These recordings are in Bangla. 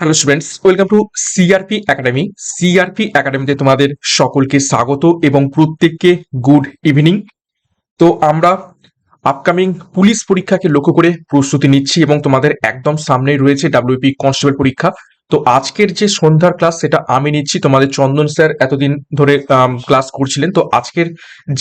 Hello students welcome to CRP academy CRP একাডেমিতে তোমাদের সকলকে স্বাগত এবং প্রত্যেককে গুড ইভিনিং তো আমরা আপকামিং পুলিশ পরীক্ষাকে লক্ষ্য করে প্রস্তুতি নিচ্ছি এবং তোমাদের একদম সামনেই রয়েছে ডাব্লিউপি কনস্টেবল পরীক্ষা। তো আজকের যে সন্ধ্যার ক্লাস সেটা আমি নিচ্ছি। তোমাদের চন্দন স্যার এতদিন ধরে ক্লাস করছিলেন। তো আজকের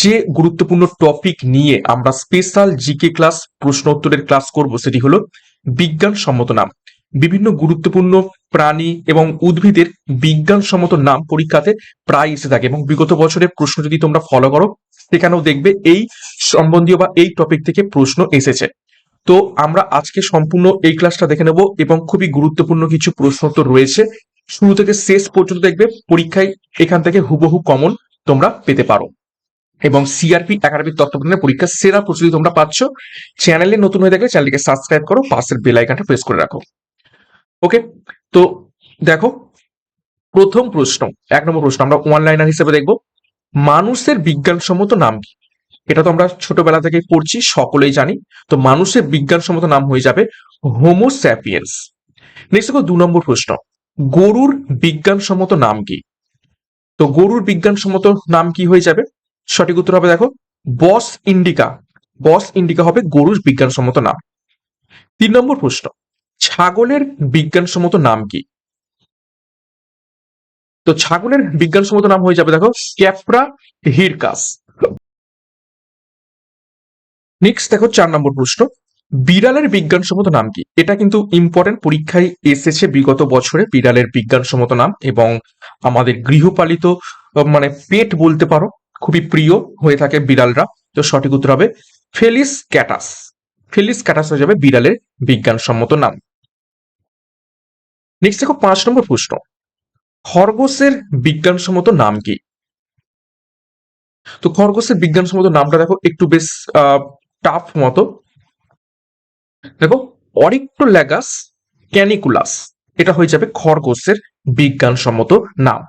যে গুরুত্বপূর্ণ টপিক নিয়ে আমরা স্পেশাল জিকে ক্লাস প্রশ্ন উত্তরের ক্লাস করব, সেটি হলো বিজ্ঞানসম্মত নাম। বিভিন্ন গুরুত্বপূর্ণ প্রাণী এবং উদ্ভিদের বিজ্ঞানসম্মত নাম পরীক্ষাতে প্রায় এসে থাকে এবং বিগত বছরের প্রশ্ন যদি তোমরা ফলো করো, সেখানেও দেখবে এই সম্বন্ধীয় বা এই টপিক থেকে প্রশ্ন এসেছে। তো আমরা আজকে সম্পূর্ণ এই ক্লাসটা দেখে নেব এবং খুবই গুরুত্বপূর্ণ কিছু প্রশ্ন তো রয়েছে। শুরু থেকে শেষ পর্যন্ত দেখবে পরীক্ষায় এখান থেকে হুবহু কমন তোমরা পেতে পারো। এবং সিআরপি একাডেমিক তত্ত্বাবধানে পরীক্ষার সেরা প্রস্তুতি তোমরা পাচ্ছ। চ্যানেলে নতুন হয়ে থাকলে চ্যানেলটিকে সাবস্ক্রাইব করো, পাশের বেল আইকনটা প্রেস করে রাখো। ওকে তো দেখো, প্রথম প্রশ্ন, এক নম্বর প্রশ্ন, আমরা ওয়ান লাইনার হিসেবে দেখব। মানুষের বিজ্ঞানসম্মত নাম কি? এটা তো আমরা ছোটবেলা থেকে পড়ছি, সকলেই জানি। তো মানুষের বিজ্ঞানসম্মত নাম হয়ে যাবে হোমোস্যাপিয়েন্স নেক্সট দেখো, দু নম্বর প্রশ্ন, গরুর বিজ্ঞানসম্মত নাম কি? তো গরুর বিজ্ঞানসম্মত নাম কি হয়ে যাবে? সঠিক উত্তর হবে দেখো, বস ইন্ডিকা। বস ইন্ডিকা হবে গরুর বিজ্ঞানসম্মত নাম। তিন নম্বর প্রশ্ন ছাগলের বিজ্ঞানসম্মত নাম কি? তো ছাগলের বিজ্ঞানসম্মত নাম হয়ে যাবে, দেখো, ক্যাপ্রা হিরকাস। নেক্সট দেখো, চার নম্বর প্রশ্ন। বিড়ালের বিজ্ঞানসম্মত নাম কি? এটা কিন্তু ইম্পর্টেন্ট পরীক্ষায় এসেছে বিগত বছরে, বিড়ালের বিজ্ঞানসম্মত নাম এবং আমাদের গৃহপালিত মানে পেট বলতে পারো, খুবই প্রিয় হয়ে থাকে বিড়ালরা। তো সঠিক উত্তর হবে, ফেলিস ক্যাটাস। ফেলিস ক্যাটাস হয়ে যাবে বিড়ালের বিজ্ঞানসম্মত নাম। নেক্সট দেখো পাঁচ নম্বর প্রশ্ন। খরগোশের বিজ্ঞানসম্মত নাম কি? তো খরগোশের বিজ্ঞানসম্মত নামটা দেখো একটু বেশ টাফ মতো। দেখো অরিক্টোল্যাগাস ক্যানিকুলাস, এটা হয়ে যাবে খরগোশের বিজ্ঞানসম্মত নাম।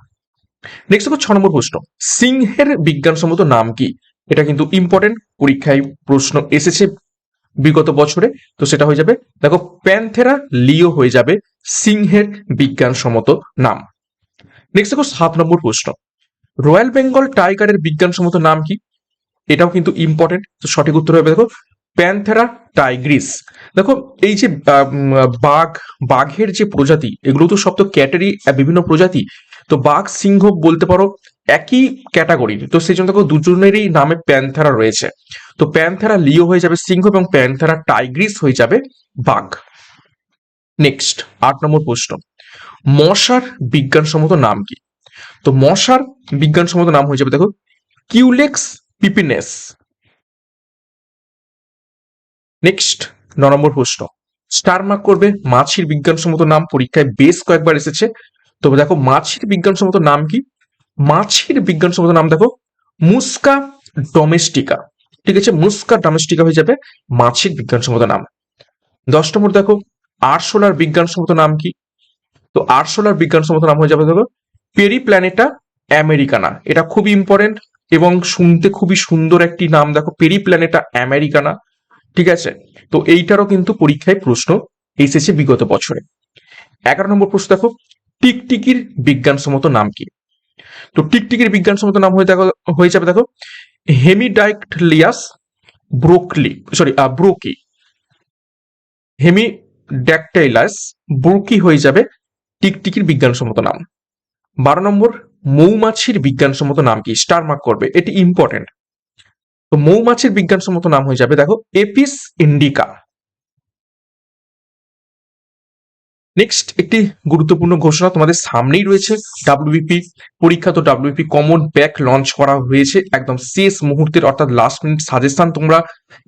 নেক্সট দেখো ছ নম্বর প্রশ্ন, সিংহের বিজ্ঞানসম্মত নাম কি? এটা কিন্তু ইম্পর্টেন্ট পরীক্ষায় প্রশ্ন এসেছে বিগত বছরে, তো সেটা হয়ে যাবে, দেখো প্যান্থেরা লিও হয়ে যাবে সিংহের বিজ্ঞানসম্মত নাম। নেক্সট দেখো সাত নম্বর প্রশ্ন। রয়্যাল বেঙ্গল টাইগারের বিজ্ঞানসম্মত নাম কি? এটাও কিন্তু ইম্পর্টেন্ট তো সঠিক উত্তর হবে দেখো প্যান্থেরা টাইগ্রিস দেখো, এই যে বাঘ, বাঘের যে প্রজাতি, এগুলো তো সব তো ক্যাটারি বিভিন্ন প্রজাতি, তো বাঘ, সিংহ বলতে পারো, একই ক্যাটাগরির তো সেই জন্য দেখো দুজনেরই নামে প্যান্থেরা রয়েছে। তো প্যান্থেরা লিও হয়ে যাবে সিংহ এবং প্যান্থেরা টাইগ্রিস হয়ে যাবে বাঘ। নেক্সট আট নম্বর প্রশ্ন। মশার বিজ্ঞানসম্মত নাম কি? তো মশার বিজ্ঞানসম্মত নাম হয়ে যাবে, দেখো কিউলেক্স পিপিনেস নেক্সট ন নম্বর প্রশ্ন। স্টার মার্ক করবে, মাছির বিজ্ঞানসম্মত নাম, পরীক্ষায় বেশ কয়েকবার এসেছে। তবে দেখো, মাছির বিজ্ঞানসম্মত নাম কি? মাছির বিজ্ঞানসম্মত নাম দেখো মুস্কা ডোমেস্টিকা ঠিক আছে মুস্কা ডোমেস্টিকা হয়ে যাবে মাছির বিজ্ঞানসম্মত নাম। দশ নম্বর দেখো আরশোলার বিজ্ঞানসম্মত নাম কি? তো আরশোলার বিজ্ঞানসম্মত নাম হয়ে যাবে দেখো পেরি প্ল্যানেটা আমেরিকানা এটা খুব ইম্পর্টেন্ট এবং শুনতে খুবই সুন্দর একটি নাম। দেখো পেরি প্ল্যানেটা আমেরিকানা ঠিক আছে? তো এইটারও কিন্তু পরীক্ষায় প্রশ্ন এসেছে বিগত বছরে। এগারো নম্বর প্রশ্ন দেখো, টিকটিকির বিজ্ঞানসম্মত নাম কি? তো টিকটিকির বিজ্ঞানসম্মত নাম হয়ে দেখো, হয়ে যাবে দেখো হেমিডাইকলিয়াস ব্রোকলি সরি ব্রোকি। হেমিড্যাকটাইলাস বুর্কি হয়ে যাবে টিকটিকির বিজ্ঞানসম্মত নাম। বারো নম্বর, মৌমাছির বিজ্ঞানসম্মত নাম কি? স্টার মার্ক করবে। এটি ইম্পর্টেন্ট তো মৌমাছির বিজ্ঞানসম্মত নাম হয়ে যাবে, দেখো এপিস ইন্ডিকা নেক্সট একটি গুরুত্বপূর্ণ ঘোষণা তোমাদের সামনেই রয়েছে। ডাব্লিউবিপি পরীক্ষা, তো ডাব্লিউবিপি কমন ব্যাক লঞ্চ করা হয়েছে। একদম শেষ মুহূর্তের, অর্থাৎ লাস্ট মিনিট সাজেশন তোমরা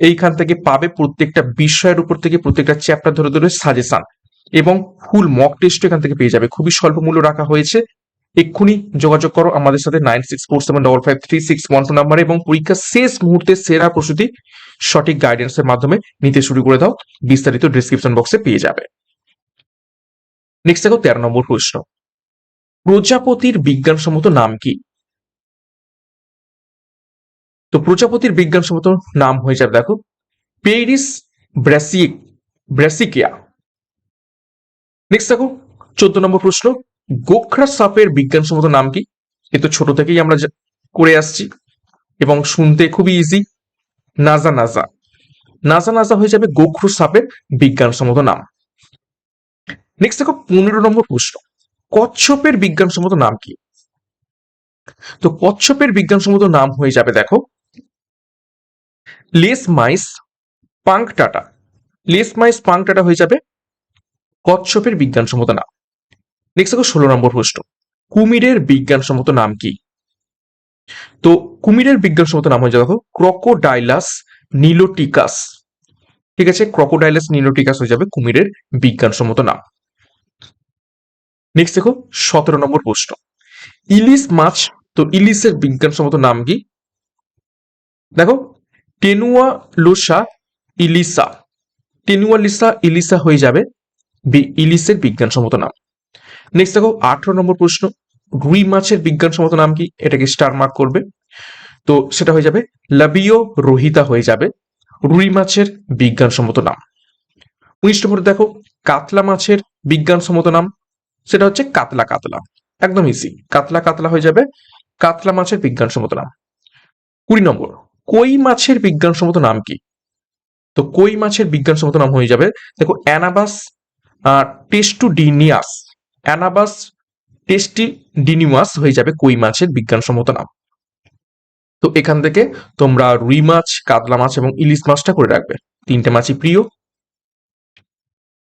এইখান থেকে পাবে। প্রত্যেকটা বিষয়ের উপর থেকে প্রত্যেকটা চ্যাপ্টার ধরে ধরে সাজেশন এবং ফুল মক টেস্ট এখান থেকে পেয়ে যাবে। খুবই স্বল্প মূল্য রাখা হয়েছে। এক্ষুনি যোগাযোগ করো আমাদের সাথে nine six four seven double five three six one two নাম্বারে এবং পরীক্ষার শেষ মুহূর্তে সেরা প্রস্তুতি সঠিক গাইডেন্সের মাধ্যমে নিতে শুরু করে দাও। বিস্তারিত ডিসক্রিপশন বক্সে পেয়ে যাবে। নেক্সট দেখো তেরো নম্বর প্রশ্ন। প্রজাপতির বিজ্ঞানসম্মত নাম কি? তো প্রজাপতির বিজ্ঞানসম্মত নাম হয়ে যাবে, দেখো, পেরিস ব্রাসিক ব্রাসিকিয়া। নেক্সট দেখো, চোদ্দ নম্বর প্রশ্ন, গোখরা সাপের বিজ্ঞানসম্মত নাম কি? এ তো ছোট থেকেই আমরা করে আসছি, এবং শুনতে খুবই ইজি নাজা নাজা। নাজা নাজা হয়ে যাবে গোখরু সাপের বিজ্ঞানসম্মত নাম। নেক্সট দেখো পনেরো নম্বর প্রশ্ন। কচ্ছপের বিজ্ঞানসম্মত নাম কি? তো কচ্ছপের বিজ্ঞানসম্মত নাম হয়ে যাবে দেখো, লেস মাইস পাংকটাটা। লেস মাইস পাংকটাটা হয়ে যাবে কচ্ছপের বিজ্ঞানসম্মত নাম। নেক্সট দেখো ষোলো নম্বর প্রশ্ন। কুমিরের বিজ্ঞানসম্মত নাম কি? তো কুমিরের বিজ্ঞানসম্মত নাম হয়ে যাবে দেখো, ক্রোকোডাইলাস নিলোটিকাস। ঠিক আছে, ক্রোকোডাইলাস নিলোটিকাস হয়ে যাবে কুমিরের বিজ্ঞানসম্মত নাম। নেক্সট দেখো, সতেরো নম্বর প্রশ্ন। ইলিশ মাছ, তো ইলিশের বিজ্ঞানসম্মত নাম কি? দেখো, টেনুয়া লোসা ইলিসা। টেনুয়া লিসা, ইলিসা হয়ে যাবে ইলিশের বিজ্ঞানসম্মত নাম। নেক্সট দেখো, আঠারো নম্বর প্রশ্ন। রুই মাছের বিজ্ঞানসম্মত নাম কি? এটাকে স্টার মার্ক করবে। তো সেটা হয়ে যাবে, লাবিও রোহিতা হয়ে যাবে রুই মাছের বিজ্ঞানসম্মত নাম। উনিশ নম্বরে দেখো, কাতলা মাছের বিজ্ঞানসম্মত নাম। সেটা হচ্ছে কাতলা কাতলা। একদম ইজি কাতলা কাতলা হয়ে যাবে। কাতলা মাছের বিজ্ঞানসম্মত নাম। কুড়ি নম্বর, কই মাছের বিজ্ঞানসম্মত নাম কি? তো কই মাছের বিজ্ঞানসম্মত নাম হয়ে যাবে, দেখো অ্যানাবাস টেস্টুডিনিয়াস। অ্যানাবাস টেস্টিডিনিয়াস হয়ে যাবে কই মাছের বিজ্ঞানসম্মত নাম। তো এখান থেকে তোমরা রুই মাছ, কাতলা মাছ এবং ইলিশ মাছটা করে রাখবে। তিনটে মাছই প্রিয়।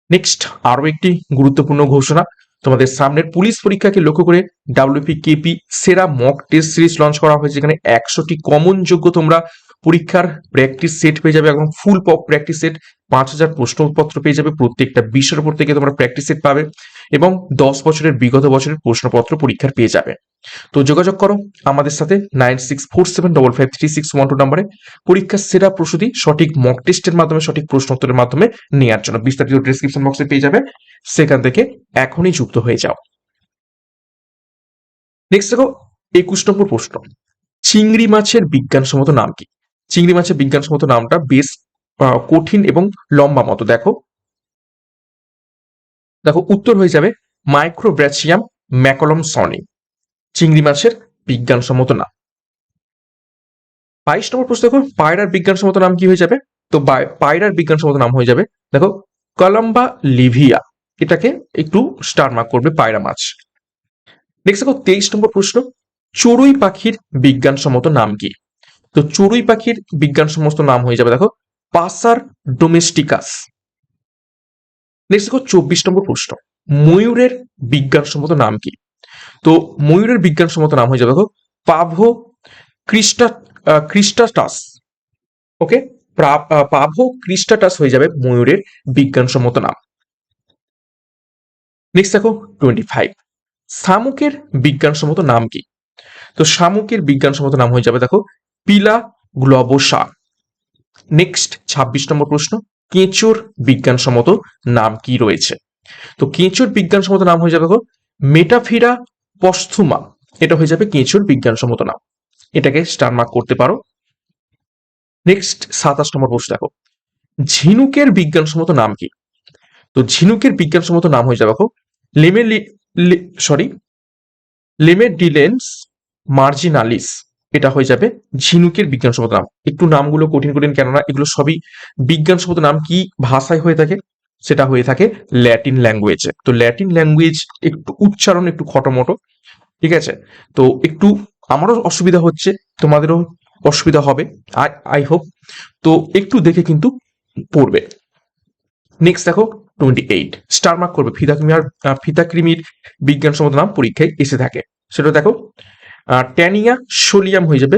নেক্সট আরও একটি গুরুত্বপূর্ণ ঘোষণা। তোমাদের সামনের পুলিশ পরীক্ষাকে লক্ষ্য করে ডাব্লিউপি কেপি সেরা মক টেস্ট সিরিজ লঞ্চ করা হয়েছে। যেখানে একশোটি কমন যোগ্য তোমরা পরীক্ষার প্র্যাকটিস সেট পেয়ে যাবে একদম ফুল প্র্যাকটিস সেট পাঁচ হাজার প্রশ্নপত্র পেয়ে যাবে প্রত্যেকটা বিষয়ের উপর থেকে তোমরা প্র্যাকটিস সেট পাবে এবং দশ বছরের বিগত বছরের প্রশ্নপত্র পরীক্ষার পেয়ে যাবে। তো যোগাযোগ করো আমাদের সাথে nine six four seven double five three six one two নাম্বারে। পরীক্ষার সেরা প্রস্তুতি সঠিক মক টেস্টের মাধ্যমে, সঠিক প্রশ্নোত্তরের মাধ্যমে নেওয়ার জন্য বিস্তারিত ডিসক্রিপশন বক্সে পেয়ে যাবে। সেখান থেকে এখনই যুক্ত হয়ে যাও। নেক্সট দেখো, একুশ নম্বর প্রশ্ন। চিংড়ি মাছের বিজ্ঞানসম্মত নাম কি? চিংড়ি মাছের বিজ্ঞানসম্মত নামটা বেশ কঠিন এবং লম্বা মতো। দেখো। দেখো, উত্তর হয়ে যাবে মাইক্রোব্র্যাচিয়াম ম্যাকলম সনি চিংড়ি মাছের বিজ্ঞানসম্মত নাম। বাইশ নম্বর প্রশ্ন, দেখো, পায়রার বিজ্ঞানসম্মত নাম কি হয়ে যাবে? তো পায়রার বিজ্ঞানসম্মত নাম হয়ে যাবে, দেখো কলম্বা লিভিয়া এটাকে একটু স্টার মার্ক করবে পায়রা মাছ। নেক্সট দেখো, তেইশ নম্বর প্রশ্ন, চড়ুই পাখির বিজ্ঞানসম্মত নাম কি? তো চড়ুই পাখির বিজ্ঞানসম্মত নাম হয়ে যাবে। দেখো, পাসার ডোমেস্টিকাস। নেক্সট দেখো, চব্বিশ নম্বর প্রশ্ন। ময়ূরের বিজ্ঞানসম্মত নাম কি? তো ময়ূরের বিজ্ঞানসম্মত নাম হয়ে যাবে। দেখো, পাভো ক্রিস্টা ক্রিস্টাটাস। ওকে? পাভো ক্রিস্টাটাস হয়ে যাবে ময়ূরের বিজ্ঞানসম্মত নাম। নেক্সট দেখো টোয়েন্টি ফাইভ শামুকের বিজ্ঞানসম্মত নাম কি? তো শামুকের বিজ্ঞানসম্মত নাম হয়ে যাবে। দেখো পিলা গ্লোবোসা নেক্সট ছাব্বিশ নম্বর প্রশ্ন, কেঁচোর বিজ্ঞানসম্মত নাম কি রয়েছে? তো কেঁচোর বিজ্ঞানসম্মত নাম হয়ে যাবে দেখো মেটাফিরা পস্থুমা এটা হয়ে যাবে কেঁচোর বিজ্ঞানসম্মত নাম। এটাকে স্টার মার্ক করতে পারো। নেক্সট সাতাশ নম্বর প্রশ্ন দেখো, ঝিনুকের বিজ্ঞানসম্মত নাম কি? তো ঝিনুকের বিজ্ঞানসম্মত নাম হয়ে যাবে দেখো লেমেলি সরি লেমেডিলেন্স মার্জিনালিস। এটা হয়ে যাবে ঝিনুকের বিজ্ঞানসম্মত নাম। একটু নামগুলো কঠিন কঠিন, কেননা এগুলো সবই বিজ্ঞানসম্মত নাম কি ভাষায় হয়ে থাকে সেটা হয়ে থাকে ল্যাটিন ল্যাঙ্গুয়েজে তো ল্যাটিন ল্যাঙ্গুয়েজ একটু উচ্চারণ একটু খটোমটো, ঠিক আছে? তো একটু আমারও অসুবিধা হচ্ছে, তোমাদেরও অসুবিধা হবে, আই আই হোপ। তো একটু দেখে কিন্তু পড়বে। নেক্সট দেখো টোয়েন্টি এইট স্টার মার্ক করবে। ফিতা আর ফিতা ক্রিমির বিজ্ঞানসম্মত নাম পরীক্ষায় এসে থাকে। সেটা দেখো ট্যানিয়া সোলিয়াম হয়ে যাবে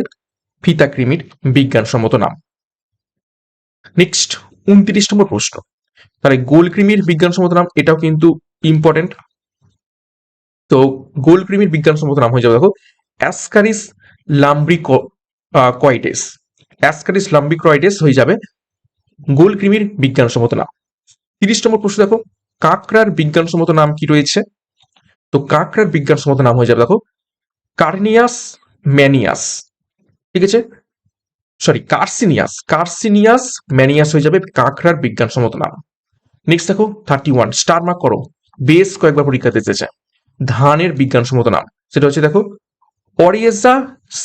ফিতা ক্রিমির বিজ্ঞানসম্মত নাম। নেক্সট উনত্রিশ নম্বর প্রশ্ন। তাহলে গোল ক্রিমির বিজ্ঞানসম্মত নাম, এটাও কিন্তু ইম্পর্টেন্ট তো গোল ক্রিমির বিজ্ঞানসম্মত নাম হয়ে যাবে, দেখো অ্যাসকারিস লাম্ব্রিকো কয়েটেস অ্যাসকারিস লাম্বিক্রয়েডেস হয়ে যাবে গোল ক্রিমির বিজ্ঞানসম্মত নাম। তিরিশ নম্বর প্রশ্ন, দেখো, কাঁকড়ার বিজ্ঞানসম্মত নাম কি রয়েছে? তো কাঁকড়ার বিজ্ঞানসম্মত নাম হয়ে যাবে, দেখো কার্নিয়াস ম্যানিয়াস ঠিক আছে? সরি কার্সিনিয়াস কার্সিনিয়াস ম্যানিয়াস হয়ে যাবে কাঁকড়ার বিজ্ঞানসম্মত নাম। নেক্সট দেখো থার্টি ওয়ান স্টার মার্ক করো। বেশ কয়েকবার পরীক্ষাতে এসেছে ধানের বিজ্ঞানসম্মত নাম। সেটা হচ্ছে দেখো অরিয়েজা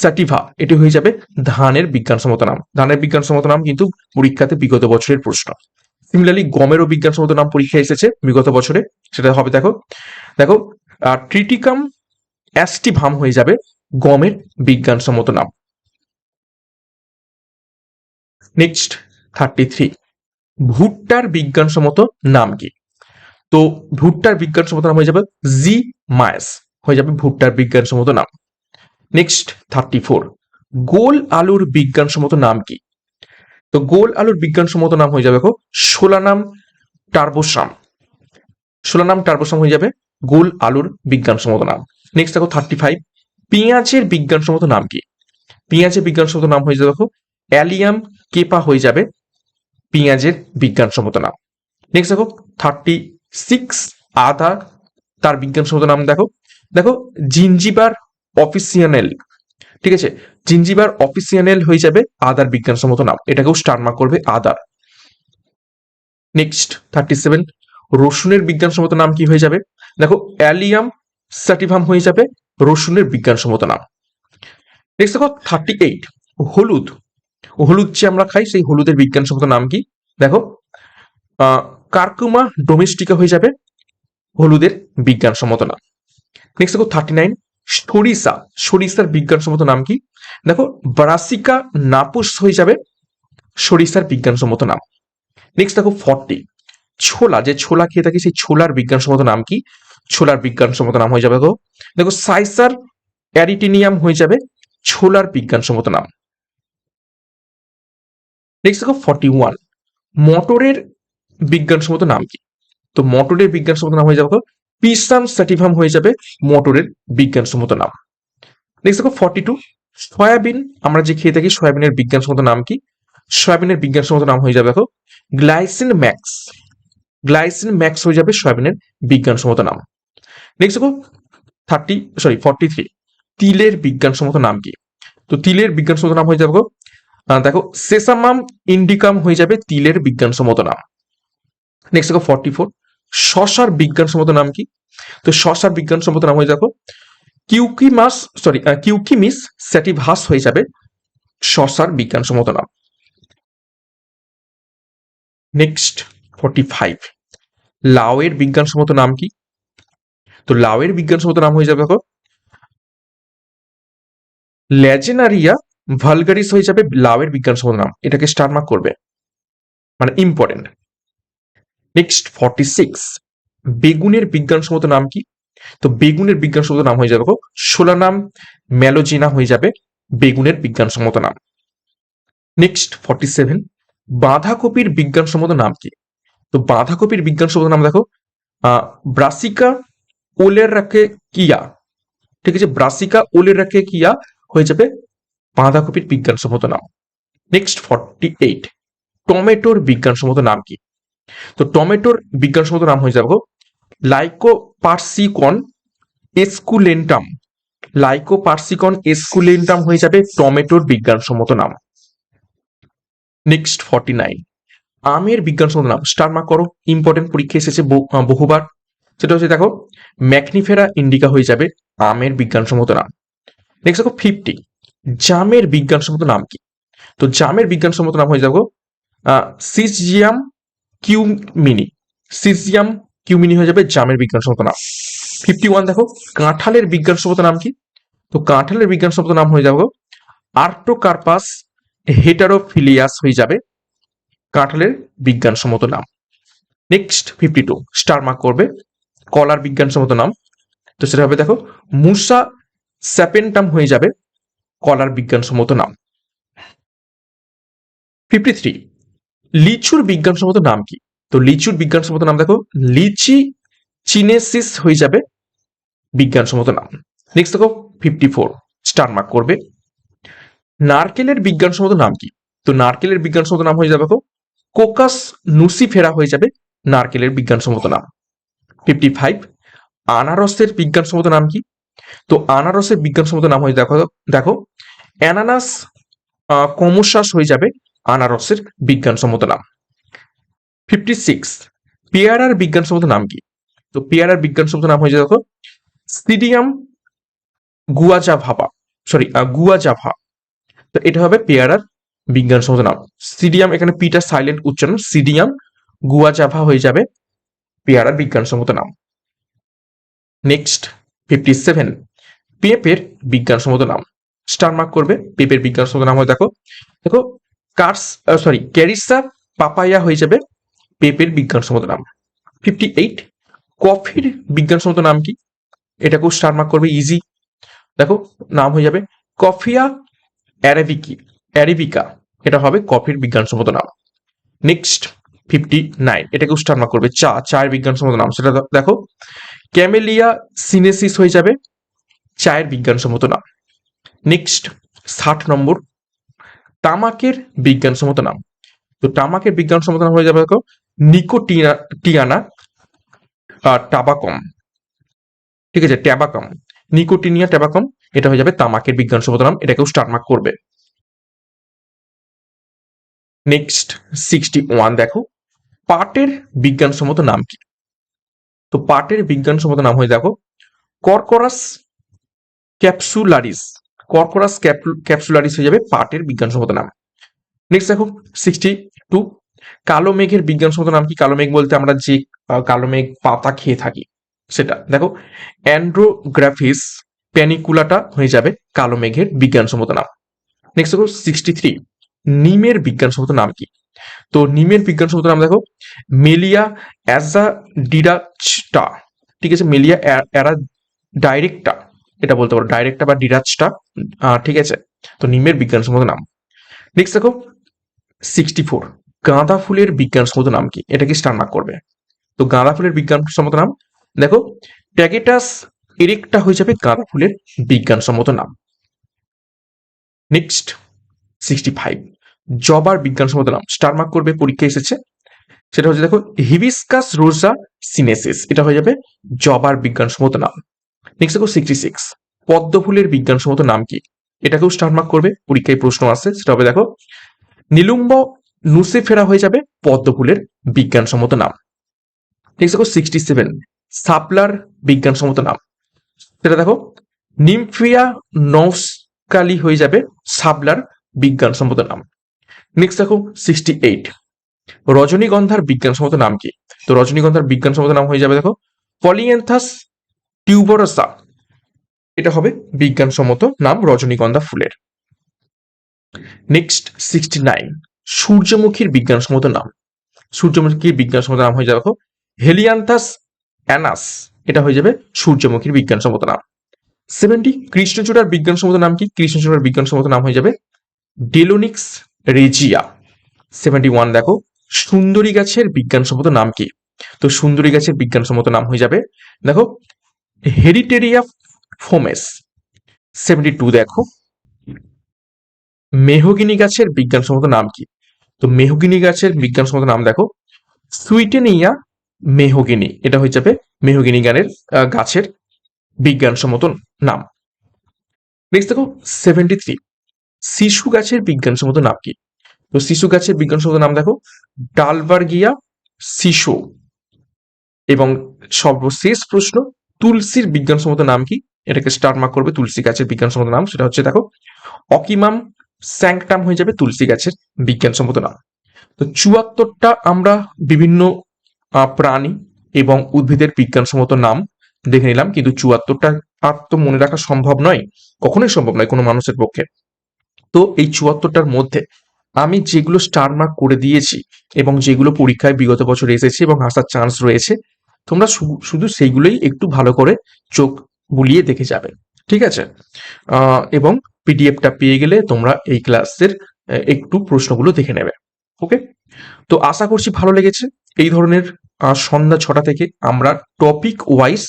স্যাটিভা এটি হয়ে যাবে ধানের বিজ্ঞানসম্মত নাম। ধানের বিজ্ঞানসম্মত নাম কিন্তু পরীক্ষাতে বিগত বছরের প্রশ্ন। সিমিলারলি গমেরও বিজ্ঞানসম্মত নাম পরীক্ষায় এসেছে বিগত বছরে। সেটা হবে দেখো দেখো ট্রিটিকাম অ্যাস্টিভাম হয়ে যাবে গমের বিজ্ঞানসম্মত নাম। নেক্সট থার্টি থ্রি ভুট্টার বিজ্ঞানসম্মত নাম কি? তো ভুট্টার বিজ্ঞানসম্মত নাম হয়ে যাবে জি মায়াস হয়ে যাবে ভুট্টার বিজ্ঞানসম্মত নাম। নেক্সট থার্টি ফোর গোল আলুর বিজ্ঞানসম্মত নাম কি? তো গোল আলুর বিজ্ঞানসম্মত নাম হয়ে যাবে দেখো সোলানাম টার্বোসাম। সোলানাম টার্বোসাম হয়ে যাবে গোল আলুর বিজ্ঞানসম্মত নাম। নেক্সট দেখো থার্টি ফাইভ পেঁয়াজের বিজ্ঞানসম্মত নাম কি? পেঁয়াজের বিজ্ঞানসম্মত নাম হয়ে যাবে দেখো, অ্যালিয়াম কেপা হয়ে যাবে পেঁয়াজের বিজ্ঞানসম্মত নাম। নেক্সট দেখো থার্টি সিক্স আদা, তার বিজ্ঞানসম্মত নাম দেখো। দেখো, জিঞ্জিবার অফিসিয়ানেল, ঠিক আছে? জিঞ্জিবার অফিসিয়ানেল হয়ে যাবে আদার বিজ্ঞানসম্মত নাম। এটাকেও স্টার মার্ক করবে আদার নেক্সট থার্টি সেভেন রসুনের বিজ্ঞানসম্মত নাম কি হয়ে যাবে? দেখো, অ্যালিয়াম স্যাটিভাম হয়ে যাবে রসুনের বিজ্ঞানসম্মত নাম। নেক্সট দেখো থার্টি এইট হলুদ। হলুদ যে আমরা খাই, সেই হলুদের বিজ্ঞানসম্মত নাম কি? দেখো কার্কুমা ডোমেস্টিকা হয়ে যাবে হলুদের বিজ্ঞানসম্মত নাম। নেক্সট দেখো থার্টি নাইন সরিষা। সরিষার বিজ্ঞানসম্মত নাম কি? দেখো, ব্রাসিকা নাপুস হয়ে যাবে সরিষার বিজ্ঞানসম্মত নাম। নেক্সট দেখো ফর্টি ছোলা। যে ছোলা খেয়ে থাকি, সেই ছোলার বিজ্ঞানসম্মত নাম কি? ছোলার বিজ্ঞানসম্মত নাম হয়ে যাবে দেখো দেখো, সাইসার অ্যারিটিনিয়াম হয়ে যাবে ছোলার বিজ্ঞানসম্মত নাম। নেক্সট দেখো ফর্টি ওয়ান মটরের বিজ্ঞানসম্মত নাম কি? তো মটরের বিজ্ঞানসম্মত নাম হয়ে যাবে পিসাম স্যাটিভাম হয়ে যাবে মটরের বিজ্ঞানসম্মত নাম। নেক্সট দেখো ফর্টি টু সয়াবিন, আমরা যে খেয়ে থাকি, সয়াবিনের বিজ্ঞানসম্মত নাম কি? সয়াবিনের বিজ্ঞানসম্মত নাম হয়ে যাবে দেখো গ্লাইসিন ম্যাক্স। গ্লাইসিন ম্যাক্স হয়ে যাবে সয়াবিনের বিজ্ঞানসম্মত নাম। নেক্সট দেখো থার্টি সরি ফর্টি থ্রি তিলের বিজ্ঞানসম্মত নাম কি? তো তিলের বিজ্ঞানসম্মত নাম হয়ে যাবে দেখো সেসামাম ইন্ডিকাম হয়ে যাবে তিলের বিজ্ঞানসম্মত নাম। নেক্সট দেখো ফর্টি ফোর শশার বিজ্ঞানসম্মত নাম কি? তো শশার বিজ্ঞানসম্মত নাম হয়ে দেখো কিউকিমাস সরি কিউকিমিস স্যাটিভাস হয়ে যাবে শশার বিজ্ঞানসম্মত নাম। নেক্সট ফর্টি ফাইভ লাউয়ের বিজ্ঞানসম্মত নাম কি? তো লাউয়ের বিজ্ঞানসম্মত নাম হয়ে যাবে দেখো। ল্যাজেনারিয়া ভালগারিস হয়ে যাবে লাউয়ের বিজ্ঞানসম্মত নাম। এটাকে স্টার মার্ক করবে। মানে ইম্পর্টেন্ট নেক্সট ফর্টি সিক্স বেগুনের বিজ্ঞানসম্মত নাম কি? তো বেগুনের বিজ্ঞানসম্মত নাম হয়ে যাবে দেখো। সোলানাম ম্যালোজিনা হয়ে যাবে বেগুনের বিজ্ঞানসম্মত নাম। নেক্সট ফর্টি সেভেন বাঁধাকপির বিজ্ঞানসম্মত নাম কি? তো বাঁধাকপির বিজ্ঞানসম্মত নাম দেখো। ব্রাসিকা ওলের রাখে কিয়া। ঠিক আছে? ব্রাসিকা ওলের রাখে কিয়া হয়ে যাবে বাঁধাকপির বিজ্ঞানসম্মত নাম। নেক্সট ফর্টি এইট টমেটোর বিজ্ঞানসম্মত নাম কি? তো টমেটোর বিজ্ঞানসম্মত নাম হয়ে যাবে লাইকোপার্সিকন এসকুলেন্টাম লাইকোপার্সিকন এসকুলেন্টাম হয়ে যাবে টমেটোর বিজ্ঞানসম্মত নাম। নেক্সট ফর্টি নাইন আমের বিজ্ঞানসম্মত নাম। স্টার মার্ক করো। ইম্পর্টেন্ট পরীক্ষা এসেছে বহু- বহুবার। সেটা হচ্ছে দেখো ম্যাকনিফেরা ইন্ডিকা হয়ে যাবে আমের বিজ্ঞানসম্মত নাম। নেক্সট দেখো ফিফটি জামের বিজ্ঞানসম্মত নাম কি? তো জামের বিজ্ঞানসম্মত নাম হয়ে যাব সিজিয়াম কিউমিনি সিজিয়াম কিউমিনি হয়ে যাবে জামের বিজ্ঞানসম্মত নাম। ফিফটি ওয়ান দেখো, কাঁঠালের বিজ্ঞানসম্মত নাম কি? তো কাঁঠালের বিজ্ঞানসম্মত নাম হয়ে যাবে আর্টোকার্পাস হেটারোফিলিয়াস হয়ে যাবে কাঁঠালের বিজ্ঞানসম্মত নাম। Next fifty two star mark করবে। কলার বিজ্ঞানসম্মত নাম। তো সেটা হবে, দেখো, মুসা স্যাপেন্টাম হয়ে যাবে কলার বিজ্ঞানসম্মত নাম। ফিফটি থ্রি লিচুর বিজ্ঞানসম্মত নাম কি? তো লিচুর বিজ্ঞানসম্মত নাম, দেখো, লিচি চিনেসিস হয়ে যাবে বিজ্ঞানসম্মত নাম। নেক্সট দেখো ফিফটি ফোর স্টার মার্ক করবে। নারকেলের বিজ্ঞানসম্মত নাম কি? তো নারকেলের বিজ্ঞানসম্মত নাম হয়ে যাবে, দেখো, কোকাস নুসিফেরা হয়ে যাবে নারকেলের বিজ্ঞানসম্মত নাম। ফিফটি ফাইভ আনারসের বিজ্ঞানসম্মত নাম কি? তো আনারসের বিজ্ঞানসম্মত নাম হয়ে দেখো দেখো, অ্যানানাস কমোসাস হয়ে যাবে আনারসের বিজ্ঞানসম্মত নাম। ফিফটি সিক্স পেয়ারার বিজ্ঞানসম্মত নাম কি? তো পেয়ারার বিজ্ঞানসম্মত নাম হয়ে দেখো, সিডিয়াম গুয়াজাভাবা সরি গুয়াজাভা। তো এটা হবে পেয়ারার বিজ্ঞানসম্মত নাম। সিডিয়াম, এখানে পিটা সাইলেন্ট উচ্চারণ, সিডিয়াম গুয়াজাভা হয়ে যাবে পেয়ারার বিজ্ঞানসম্মত নাম। নেক্সট ফিফটি সেভেন পেপের বিজ্ঞানসম্মত নাম। স্টার মার্ক করবে, পেপের বিজ্ঞানসম্মত নাম হয়, দেখো। দেখো, কার্স সরি ক্যারিসা পাপায়া হয়ে যাবে পেপের বিজ্ঞানসম্মত নাম। ফিফটি এইট কফির বিজ্ঞানসম্মত নাম কি? এটাকেও স্টার মার্ক করবে ইজি দেখো, নাম হয়ে যাবে কফিয়া অ্যারাবিকি, অ্যারেবিকা। এটা হবে কফির বিজ্ঞানসম্মত নাম। নেক্সট ফিফটি নাইন এটাকেও স্টার করবে। চা, চায়ের বিজ্ঞানসম্মত নাম। সেটা দেখো, ক্যামেলিয়া সিনেসিস হয়ে যাবে চায়ের বিজ্ঞানসম্মত নাম। নেক্সট, ষাট নম্বর, তামাকের বিজ্ঞানসম্মত নাম। তো তামাকের বিজ্ঞানসম্মত নাম হয়ে যাবে দেখো, নিকোটিনা, টিয়ানা টাবাকম ঠিক আছে, ট্যাবাকম। নিকোটিনিয়া, ট্যাবাকম, এটা হয়ে যাবে তামাকের বিজ্ঞানসম্মত নাম এটাকেও স্টার মার্ক করবে। নেক্সট, সিক্সটি ওয়ান, দেখো। পাটের বিজ্ঞানসম্মত নাম কি? তো পাটের বিজ্ঞানসম্মত নাম হয়ে দেখো, কর্করাস ক্যাপসুলারিস কর্করাস ক্যাপসুলারিস হয়ে যাবে পাটের বিজ্ঞানসম্মত নাম। নেক্সট দেখো সিক্সটি টু কালো মেঘের বিজ্ঞানসম্মত নাম কি? কালো মেঘ বলতে আমরা যে কালো মেঘ পাতা খেয়ে থাকি, সেটা। দেখো, অ্যান্ড্রোগ্রাফিস প্যানিকুলাটা হয়ে যাবে কালো মেঘের বিজ্ঞানসম্মত নাম। নেক্সট দেখো সিক্সটি থ্রি নিমের বিজ্ঞানসম্মত নাম কি? তো নিমের বিজ্ঞানসম্মত নাম দেখো। মেলিয়া অ্যাজা ডিরাচটা, ঠিক আছে? মেলিয়া অ্যারা ডাইরেক্টা, এটা বলতে পারো, ডাইরেক্টা বা ডিরাচটা ঠিক আছে? তো নিমের বিজ্ঞানসম্মত নাম। নেক্সট দেখো সিক্সটি ফোর গাঁদা ফুলের বিজ্ঞানসম্মত নাম কি? এটা কি স্টার মার্ক করবে? তো গাঁদা ফুলের বিজ্ঞানসম্মত নাম, দেখো ট্যাগেটাস এরেকটা হয়ে যাবে গাঁদা ফুলের বিজ্ঞানসম্মত নাম। নেক্সট সিক্সটি ফাইভ জবার বিজ্ঞানসম্মত নাম। স্টার মার্ক করবে, পরীক্ষা এসেছে। সেটা হচ্ছে, দেখো হিবিসকাস রোজা সিনেসিস এটা হয়ে যাবে জবার বিজ্ঞানসম্মত নাম। নেক্সট দেখো সিক্সটি সিক্স পদ্ম ফুলের বিজ্ঞানসম্মত নাম কি? এটাকেও স্টার মার্ক করবে, পরীক্ষায় প্রশ্ন আসছে সেটা হবে, দেখো, নিলুম্ব নুসে ফেরা হয়ে যাবে পদ্ম ফুলের বিজ্ঞানসম্মত নাম। নেক্সট দেখো সিক্সটি সেভেন সাপলার বিজ্ঞানসম্মত নাম। সেটা দেখো, নিমফিয়া নৌসকালি হয়ে যাবে সাবলার বিজ্ঞানসম্মত নাম। নেক্সট দেখো সিক্সটি এইট রজনীগন্ধার বিজ্ঞানসম্মত নাম কি? তো রজনীগন্ধার বিজ্ঞানসম্মত নাম হয়ে যাবে দেখো পলিয়েন্থাস টিউবরসা এটা হবে বিজ্ঞানসম্মত নাম রজনীগন্ধা ফুলের। নেক্সট সিক্সটি নাইন সূর্যমুখীর বিজ্ঞানসম্মত নাম। সূর্যমুখীর বিজ্ঞানসম্মত নাম হয়ে যাবে দেখো, হেলিয়ান্থাস অ্যানাস। এটা হয়ে যাবে সূর্যমুখীর বিজ্ঞানসম্মত নাম। সেভেন্টি কৃষ্ণচূড়ার বিজ্ঞানসম্মত নাম কি? কৃষ্ণচূড়ার বিজ্ঞানসম্মত নাম হয়ে যাবে ডেলোনিক্স রেজিয়া। সেভেন্টি ওয়ান দেখো, সুন্দরী গাছের বিজ্ঞানসম্মত নাম কি? তো সুন্দরী গাছের বিজ্ঞানসম্মত নাম হয়ে যাবে, দেখো, হেরিটেরিয়া ফোমেস। সেভেন্টি টু দেখো, মেহগিনি গাছের বিজ্ঞানসম্মত নাম কি? তো মেহগিনি গাছের বিজ্ঞানসম্মত নাম দেখো, সুইটেনিয়া মেহগিনি, এটা হয়ে যাবে মেহগিনি গানের গাছের বিজ্ঞানসম্মত নাম। নেক্সট দেখো সেভেন্টি থ্রি শিশু গাছের বিজ্ঞানসম্মত নাম কি? তো শিশু গাছের বিজ্ঞানসম্মত নাম দেখো, ডালবার্গিয়া শিশু। এবং সর্বশেষ প্রশ্ন, তুলসীর বিজ্ঞানসম্মত নাম কি? এটাকে স্টার মার্ক করবে তুলসী গাছের বিজ্ঞানসম্মত নাম, সেটা হচ্ছে দেখো, অকিমাম স্যাংটাম হয়ে যাবে তুলসী গাছের বিজ্ঞানসম্মত নাম। তো চুয়াত্তরটা আমরা বিভিন্ন প্রাণী এবং উদ্ভিদের বিজ্ঞানসম্মত নাম দেখে নিলাম, কিন্তু চুয়াত্তরটা আর তো মনে রাখা সম্ভব নয়, কখনোই সম্ভব নয় কোনো মানুষের পক্ষে। তো এই চুয়াত্তরটার মধ্যে আমি যেগুলো স্টার মার্ক করে দিয়েছি এবং যেগুলো পরীক্ষায় বিগত বছর এসেছে এবং আসার চান্স রয়েছে, তোমরা শুধু সেইগুলোই একটু ভালো করে চোখ বুলিয়ে দেখে যাবে, ঠিক আছে? এবং পিডিএফটা পেয়ে গেলে তোমরা এই ক্লাসের একটু প্রশ্নগুলো দেখে নেবে ওকে তো আশা করছি ভালো লেগেছে। এই ধরনের সন্ধ্যা ছটা থেকে আমরা টপিক ওয়াইজ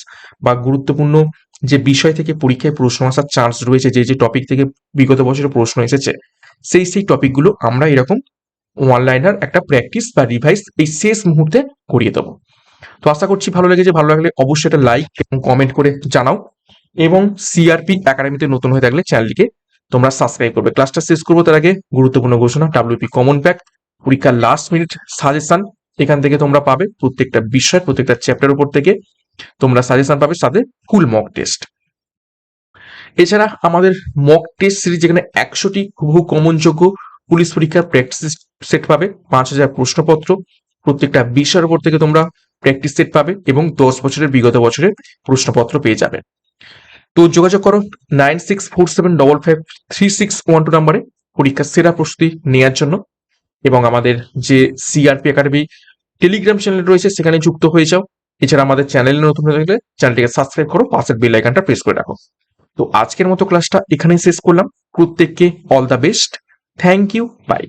বা গুরুত্বপূর্ণ যে বিষয় থেকে পরীক্ষায় প্রশ্ন আসার চান্স রয়েছে, যে যে টপিক থেকে বিগত বছরে প্রশ্ন এসেছে, সেই সেই টপিকগুলো আমরা এরকম অনলাইনার একটা প্র্যাকটিস বা রিভাইজ এই শেষ মুহূর্তে করিয়ে দেবো। তো আশা করছি ভালো লেগেছে, ভালো লাগলে অবশ্যই একটা লাইক এবং কমেন্ট করে জানাও এবং সিআরপি একাডেমিতে নতুন হয়ে থাকলে চ্যানেলটিকে তোমরা সাবস্ক্রাইব করবে। ক্লাসটা শেষ করব তার আগে গুরুত্বপূর্ণ ঘোষণা ডাব্লিউপি কমন প্যাক পরীক্ষার লাস্ট মিনিট সাজেশন এখান থেকে তোমরা পাবে প্রত্যেকটা বিষয়, প্রত্যেকটা চ্যাপ্টার উপর থেকে। তোমরা সাজেশন পাবে সাথে ফুল মক টেস্ট এছাড়া আমাদের মক টেস্ট সিরিজ যেখানে একশোটি হুবহু কমনযোগ্য পুলিশ পরীক্ষার প্র্যাকটিস সেট পাবে, পাঁচ হাজার প্রশ্নপত্র, প্রত্যেকটা বিষয়ের উপর থেকে তোমরা প্র্যাকটিস সেট পাবে এবং দশ বছরের বিগত বছরের প্রশ্নপত্র পেয়ে যাবে। তো যোগাযোগ করো nine six four seven double five three six one two নাম্বারে পরীক্ষার সেরা প্রস্তুতি নেওয়ার জন্য এবং আমাদের যে সিআরপি একাডেমি টেলিগ্রাম চ্যানেল রয়েছে সেখানে যুক্ত হয়ে যাও। এছাড়া আমাদের চ্যানেলে নতুন হয়ে থাকলে চ্যানেলটিকে সাবস্ক্রাইব করো পাশের বেল আইকনটা প্রেস করে রাখো। তো আজকের মতো ক্লাসটা এখানেই শেষ করলাম। প্রত্যেককে all the best thank you bye